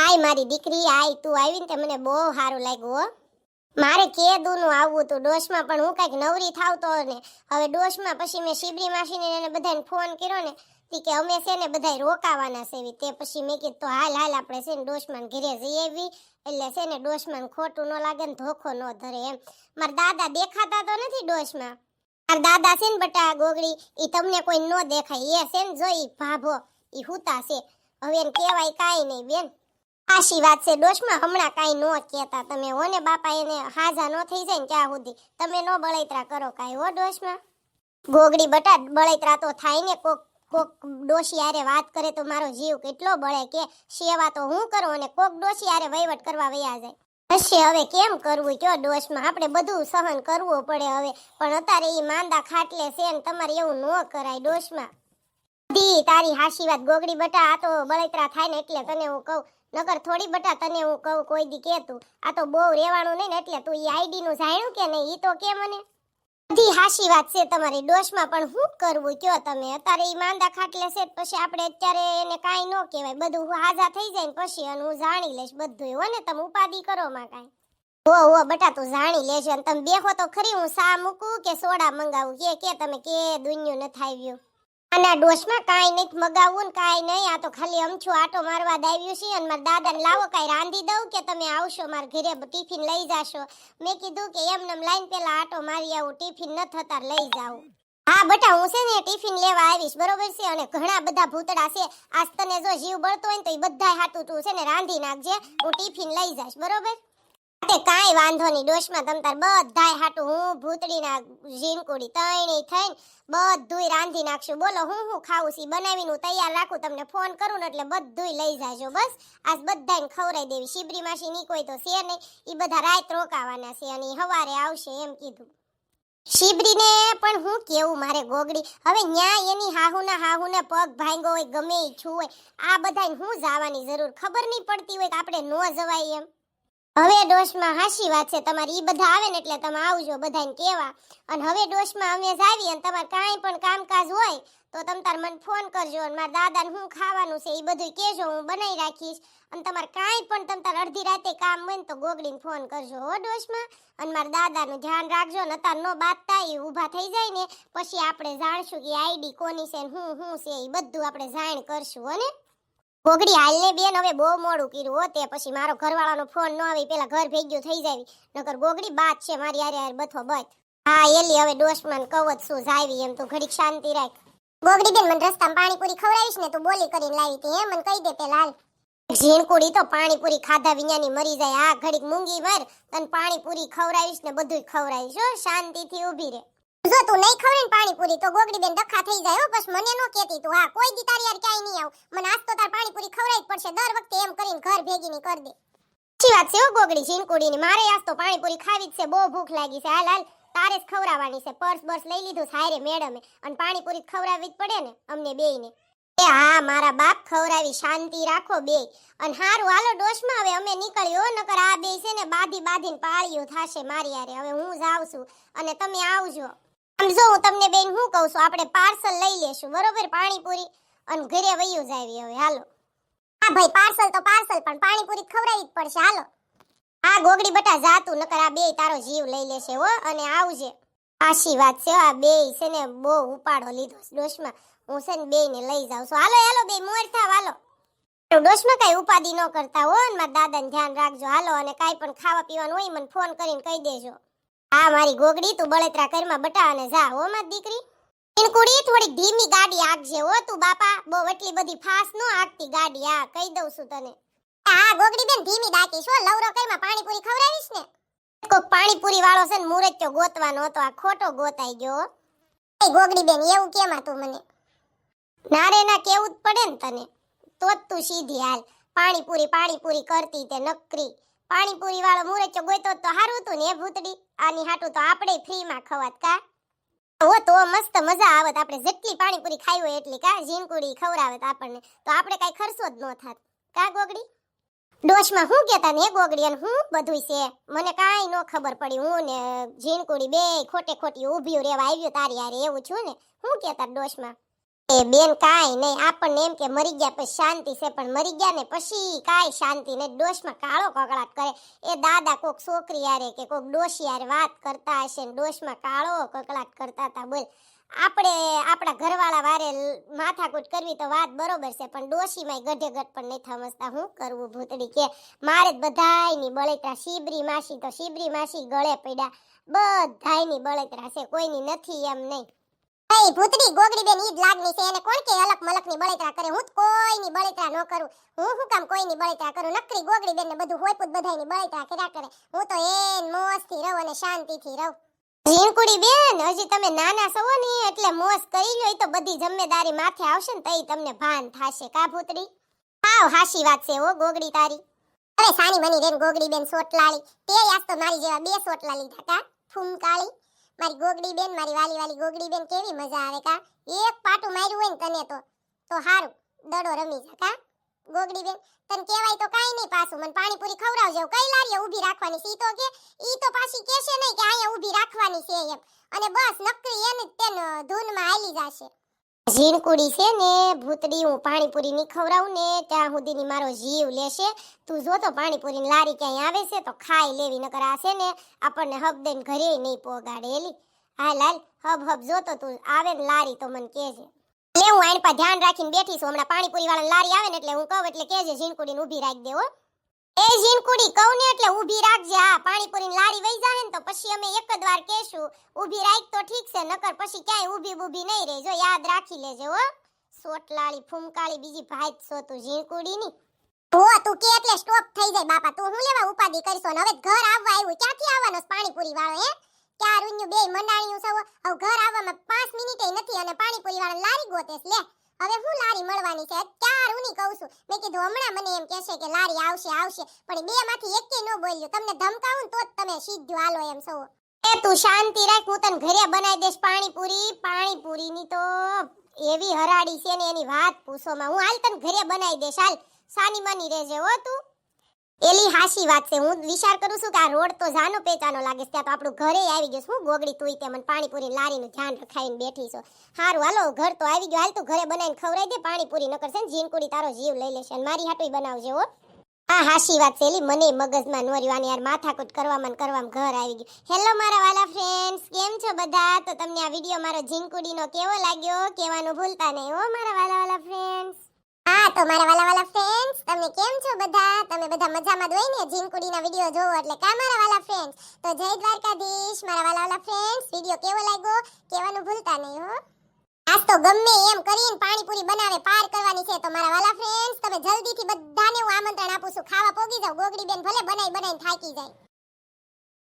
આય મારી દીકરી, આય તું આવીને તે મને બહુ સારું લાગ્યું, હો. મારે કે દૂનું આવવું તું ડોશમાં પણ હું કંઈક નવરી થાવ તો ને. હવે ડોશમાં પછી મેં શિબરી માસીને એને બધાને ફોન કર્યો ને તી કે અમે છે ને બધાય રોકાવાના છે. તે પછી મેં કીધું, તો હાલ હાલ આપણે છે ને ડોશમાં ઘરે જઈ આવી એટલે છે ને ડોશમાં ખોટું ન લાગે ને ધોખો ન ધરે એમ. મારા દાદા દેખાતા તો નથી ડોશમાં મારા દાદા છે ને બટા ગોગડી એ તમને કોઈ ન દેખાય. એ છે ને જોઈ ભાભો એ હુતા છે. હવે એને કહેવાય કાંઈ નહીં બેન. આશી વાત છે, ડોશમાં હમણાં કાંઈ નો કહેતા. તમે હો ને બાપા, એને હાજા નો થઈ જાય ને ત્યાં સુધી? તમે નો બળૈતરા કરો કાંઈ, હો ડોશમાં? ગોગડી બટા, બળૈતરા તો થાય ને કોક કોક ડોશી આરે વાત કરે તો મારો જીવ કેટલો બળે કે સેવા તો હું કરું અને કોક ડોશી આરે વહીવટ કરવા વયા જાય. હશે હવે કેમ કરવું? કયો ડોશમાં? આપણે બધું સહન કરવું પડે હવે. પણ અત્યારે એ માંદા ખાટલે છે ને તમારે એવું ન કરાય ડોશમાં. દી તારી હાશી વાત. ગોગડી બટા, આ તો બળતરા થાય ને એટલે તને હું કહું. નકર થોડી બટા તને હું કહું, કોઈ દી કે તું આ તો બહુ રેવાનું નહીં ને એટલે તું ઈ આઈડી નું જાણ્યું કે નહીં? ઈ તો કે મને. બધી હાશી વાત છે તમારી. ડોશમાં પણ શું કરવું? કયો તમે? અત્યારે એ માંદા ખાટલે છે પછી આપણે અત્યારે એને કાંઈ ન કહેવાય. બધું હું હાજા થઈ જાય ને પછી અને હું જાણી લઈશ બધું હો ને તમે ઉપાધિ કરો માં કાંઈ. હો હો, બટા તું જાણી લેજો. અને તમે બેહો તો ખરી હું સા મૂકું કે સોડા મંગાવું? કે કે તમે કે દુનિયું નથી આવ્યું આના ડોશમાં કાંઈ નહીં મગાવવું ને કાંઈ નહીં. આ તો ખાલી અમછું આટો મારવા દાવ્યું છે અને મારા દાદાને લાવો, કાંઈ રાંધી દઉં કે તમે આવશો મારા ઘરે ટિફિન લઈ જાશો? મેં કીધું કે એમને લાઈન પેલા આટો મારી આવું, ટિફિન ન થતા લઈ જાઉં. હા, બટા હું છે ને ટિફિન લેવા આવીશ, બરોબર છે? અને ઘણા બધા ભૂતડા છે, આજ તને જો જીવ બળતો હોય ને તો એ બધાય હાટું તું છે ને રાંધી નાખજે, હું ટિફિન લઈ જઈશ, બરોબર? તે કાંઈ વાંધો નહીં. ડોશમાં તમ તાર બધાય હાટું હું, ભૂતડીના ઝીણકુડી તણી થઈને બધુંય રાંધી નાખશું. બોલો, હું હું ખાવું છે? બનાવીને હું તૈયાર રાખું. તમને ફોન કરું ને એટલે બધુંય લઈ જાજો, બસ. આજ બધાને ખવડાવી દેવી. શિબરી માસી ની કોઈ તો છે નહીં. એ બધા રાત રોકાવાના છે અને હવારે આવશે એમ કીધું. શિબરીને પણ હું કેવું મારે ગોગડી? હવે ન્યા એની હાહુના હાહુને પગ ભાંગો હોય, ગમે એ છું હોય, આ બધાને હું જવાની જરૂર ખબર નહીં પડતી હોય કે આપણે નો જવાય એમ. હવે ડોશમાં હાશી વાત છે, તમારી ઈ બધા આવે ને એટલે તમે આવજો બધાને કેવા. અને હવે ડોશમાં અમે જ આવીએ અને તમારે કાંઈ પણ કામકાજ હોય, તો તમ તાર મને ફોન કરજો અને મારા દાદાને હું ખાવાનું છે એ બધું કહેજો, હું બનાવી રાખીશ. અને તમારે કાંઈ પણ તમ તાર અડધી રાતે કામ હોય તો ગોગડીને ફોન કરજો, હો ડોશમાં. અને મારા દાદાનું ધ્યાન રાખજો ને અત્યારે નો બાતતા એ ઊભા થઈ જાય ને, પછી આપણે જાણશું કે આઈડી કોની છે હું હું છે, એ બધું આપણે જાણ કરશું, હો ને? ગોગડી હાલને બેન હવે બહુ મોડું કર્યું હો તે. પછી મારો ઘરવાળાનો ફોન ન આવી, પેલા ઘર ભેગ્યું થઈ જાય. નકર ગોગડી બાત છે મારી હારે હારે બથો બથ હા, એલી, હવે ડોશમાં કવત શું જાવી એમ તું ઘડીક શાંતિ રાખ. ગોગડી બેન, મને રસ્તામાં પાણીપુરી ખવડાવીશ ને તું બોલી કરીને લાવી હે, મને કહી દે પેલા હાલ. ઝીણકુડી તો પાણીપુરી ખાધા વિનાની મરી જાય. આ ઘડીક મૂંગી મર તને પાણીપુરી ખવડાવીશ ને બધું ખવડાવીશ હો. શાંતિથી ઊભી રે જો તું નહીં ખવડે ને પાણીપુરી, તો ગોગડી બેન ડખા થઈ જાય બસ મને નો કેતી તું, હા, કોઈ દી તારી યાર ક્યાંય નહીં આવ. મને આજ તો તાર પાણીપુરી ખવડાવી જ પડશે. દર વખતે એમ કરીને ઘર ભેગી ની કરી દે. સાચી વાત છે હો, ગોગડી ઝીણકુડી ની મારે આજ તો પાણીપુરી ખાવી જ છે. બહુ ભૂખ લાગી છે. હાલ હાલ, તારે જ ખવડાવવાની છે. પર્સ બર્સ લઈ લીધું સાયરે મેડમે. અને પાણીપુરી ખવડાવવી જ પડે ને અમને બેયને. એ હા, મારા બાપ ખવડાવી શાંતિ રાખો બે અને હારું, હાલો, ડોશમાં હવે અમે નીકળ્યો નકર આ બે છે ને બાધી બાધીને પાળીઓ થાશે મારી યારે હવે હું જાઉં છું. અને તમે આવજો. આમ જો હું તમને બેન હું કહું છું, આપણે પાર્સલ લઈ લેશું, બરોબર? પાણીપુરી અને ઘરે વયું જાવી હવે, હાલો. હા ભાઈ પાર્સલ તો પાર્સલ પણ પાણીપુરી ખવડાવી જ પડશે, હાલો. હા, ગોગડી બટા જાતું, નકર આ બે તારો જીવ લઈ લેશે, હો, અને આવજે. આશી વાત છે, આ બે છે ને બહુ ઉપાડો લીધો ડોશમાં હું છે ને બે ને લઈ જાઉં છું. હાલો હાલો બે મોર થાવ, હાલો. ડોશમાં કઈ ઉપાધિ ન કરતા હો, ને મારા દાદાને ધ્યાન રાખજો, હાલો, અને કાંઈ પણ ખાવા પીવાનું હોય મને ફોન કરીને કહી દેજો. હા મારી ગોગડી, તું બળતરા કરમાં બટા અને જા, હો માં દીકરી. ઇનકુડી થોડી ધીમી ગાડી આંકજે હો તું બાપા. બહુ એટલી બધી ફાસ નો આંકતી ગાડી આ કહી દઉં છું તને. હા ગોગડી બેન ધીમી ડાકી છો લવરો કઈમાં પાણીપુરી ખવડાવીશ ને? કોક પાણીપુરી વાળો છે ને મુરત્યો ગોતવાનો હતો, આ ખોટો ગોતાઈ ગયો એ ગોગડી બેન, એવું કેમ તું મને? ના રે, ના, કેવું જ પડે ને તને? તો જ તું સીધી હાલ. પાણીપુરી પાણીપુરી કરતી તે નકરી. પાણીપુરી વાળો મુરચો ગોતો તો હારું હતું ને ભૂતડી? આની હાટું તો આપણે ફ્રીમાં ખવાત કા? હો, તો મસ્ત મજા આવત. આપણે જેટલી પાણીપુરી ખાઈ હોય એટલી કા? ઝીણકુડી ખવડાવત આપણને. તો આપણે કાંઈ ખર્ચો જ ન થાત. કા ગોગડી? ડોશમાં હું કેતા ને ગોગડી? અને હું બધુંય છે. મને કાંઈ ન ખબર પડી. હું ને ઝીણકુડી બે ખોટે ખોટી ઊભી રહેવા આવ્યું તારી હારે, એવું છું ને? હું કેતા ડોશમાં? એ બેન કાંઈ નહીં, આપણને એમ કે મરી ગયા પછી શાંતિ છે, પણ મરી ગયા ને પછી કાંઈ શાંતિ નહીં. ડોશમાં કાળો કકળાટ કરે. એ દાદા કોક છોકરી યારે કે કોક ડોશી યારે વાત કરતા હશે ને ડોશમાં કાળો કકળાટ કરતા હતા બોલ. આપણે, આપણા ઘરવાળા વારે માથાકૂટ કરવી તો વાત બરોબર છે, પણ ડોશીમાંય ગઢે ગઢ પણ નહીં થમસતા. હું કરવું ભૂતડી કે મારે બધાયની બળેતરા શીબરી માસી તો શીબરી માસી ગળે પડ્યા. બધાયની બળેતરા છે, કોઈની નથી એમ નહીં. એ ભૂતડી ગોગડી બેન ઈ જ લાગણી છે, એને કોણ કે અલક મલકની બળેતરા કરે? હું તો કોઈની બળેતરા ન કરું. હું હું કામ કોઈની બળેતરા કરું? નકરી ગોગડી બેન ને બધું હોય પૂત બધાયની બળેતરા કર્યા કરે. હું તો એન મોજથી રહું અને શાંતિથી રહું. ઝીણકુડી બેન, હજી તમે નાના સવો ને, એટલે મોસ કરી લો તો બધી જિમ્મેદારી માથે આવશે ને તઈ તમને ભાન થાશે. કા ભૂતડી? હાવ હાસી વાત છે ઓ ગોગડી તારી. અરે સાની બની રેન ગોગડી બેન સોટલાળી. તે આજ તો મારી જેવા બે સોટલા લીધા કા ફૂમકાળી. મારી ગોગડી બેન, મારી વાલી વાલી ગોગડી બેન કેવી મજા આવે કા? એક પાટું માર્યું હોય ને તને તો તો હારું, દડો રમી જા કા? ગોગડી બેન, તને કહેવાય તો કાઈ નહીં પાછું, મને પાણીપુરી ખવડાવજો કઈ લારીએ ઊભી રાખવાની સી તો કે, ઈ તો પાછી કહેશે નહીં કે અહીંયા ઊભી રાખવાની છે એમ. અને બસ નકરી એને તેન ધૂનમાં હાલી જાશે. ઝીણકુડી છે ને, ભૂતડી હું પાણીપુરી ની ખવડાવું ને, ત્યાં સુધીની મારો જીવ લેશે. તું જો તો પાણીપુરી લારી ક્યાંય આવે છે, તો ખાઈ લેવી, નકર આ ને, આપણને હબ દઈને ઘરે નહીં પોગાડે એલી હાલ હાલ, હબ હબ, જો તો તું આવે ને લારી તો મને કહેજે. એટલે હું આઈન પર ધ્યાન રાખીને બેઠી છું, હમણાં પાણીપુરી વાળા લારી આવે ને એટલે હું કહું, એટલે કહેજે ઝીણકુડીને ઊભી રાખી દેવો હો. એ ઝીણકુડી કહું ને, એટલે ઊભી રાખજે, હા, પાણીપુરીની લારી પછી અમે એક જ વાર કહેશું, ઊભી રાખ તો ઠીક છે, નકર પછી ક્યાંય ઊભી બૂભી નહીં રહે. જો યાદ રાખી લેજો હો. સોટલાળી, ફૂમકાળી, બીજી ભાઈ છો તું, ઝીણકુડીની. હો, તું કે એટલે સ્ટોપ થઈ જાય બાપા, તું હું લેવા ઉપાધિ કરશો? હવે ઘર આવવા આવ્યું, ક્યાંથી આવવાનો પાણીપુરી વાળો, હે? ક્યાં રૂન્યું બે મંડાણીયું સવ હવે ઘર આવવામાં પાંચ મિનિટે નથી અને પાણીપુરી વાળા લારી ગોતેસ લે. હવે હું લારી મળવાની છે ક્યાં રૂની કહું છું. મેં કીધું હમણાં મને એમ કહેશે કે લારી આવશે આવશે, પણ બે માંથી એકે ન બોલ્યું. તમને ધમકાવું તો જ તમે સીધું હાલો એમ સૌ એ તું શાંતિ રાખ, હું તને ઘરે બનાવી દઈશ પાણીપુરી. પાણીપુરીની તો એવી હરાડી છે ને એની વાત પૂછો માં હું હાલ તને ઘરે બનાવી દઈશ. હાલ સાની માની રહેજે હો તું. એલી હાસી વાત છે. હું વિચાર કરું છું કે આ રોડ તો જાનો પેચાનો લાગે છે. ત્યાં તો આપણું ઘરે આવી ગયું શું ગોગડી તુંય તે મને પાણીપુરી લારીનું ધ્યાન રખાઈને બેઠી છો. હારું, હાલો, ઘર તો આવી ગયું. હાલ તું ઘરે બનાવીને ખવડાવી દે, પાણીપુરી નકર છે જીનકુડી તારો જીવ લઈ લેશે અને મારી હાટુય બનાવજે, હો. હા હાસી વાત છે એલી, મને મગજમાં નોર્યું આને યાર માથાકૂટ કરવામાં ને કરવામાં ઘર આવી ગયું. હેલો મારા વાલા ફ્રેન્ડ્સ કેમ છો બધા? તો તમને આ વીડિયો મારો જીનકુડીનો કેવો લાગ્યો? કહેવાનું ભૂલતા નહીં, હો, મારા વાલા વાલા ફ્રેન્ડ્સ હા, તો મારા વાલા વાલા ફ્રેન્ડ્સ તમે કેમ છો બધા? તમે બધા મજામાં જ ને? જીનકુડીના વીડિયો જોવો એટલે કા મારા વાલા ફ્રેન્ડ્સ તો જય દ્વારકાધીશ, મારા વાલા વાલા ફ્રેન્ડ્સ વીડિયો કેવો લાગ્યો? કહેવાનું ભૂલતા નહીં, હો. આજ તો ગમે એમ કરીને પાણીપુરી બનાવે, પાર કરવાની છે. તો મારા વાલા ફ્રેન્ડ્સ તમે જલ્દીથી બધાને હું આમંત્રણ આપું છું. ખાવા પોગી જાવ ગોગડી બેન ભલે બનાવી બનાવીને થાકી જાય.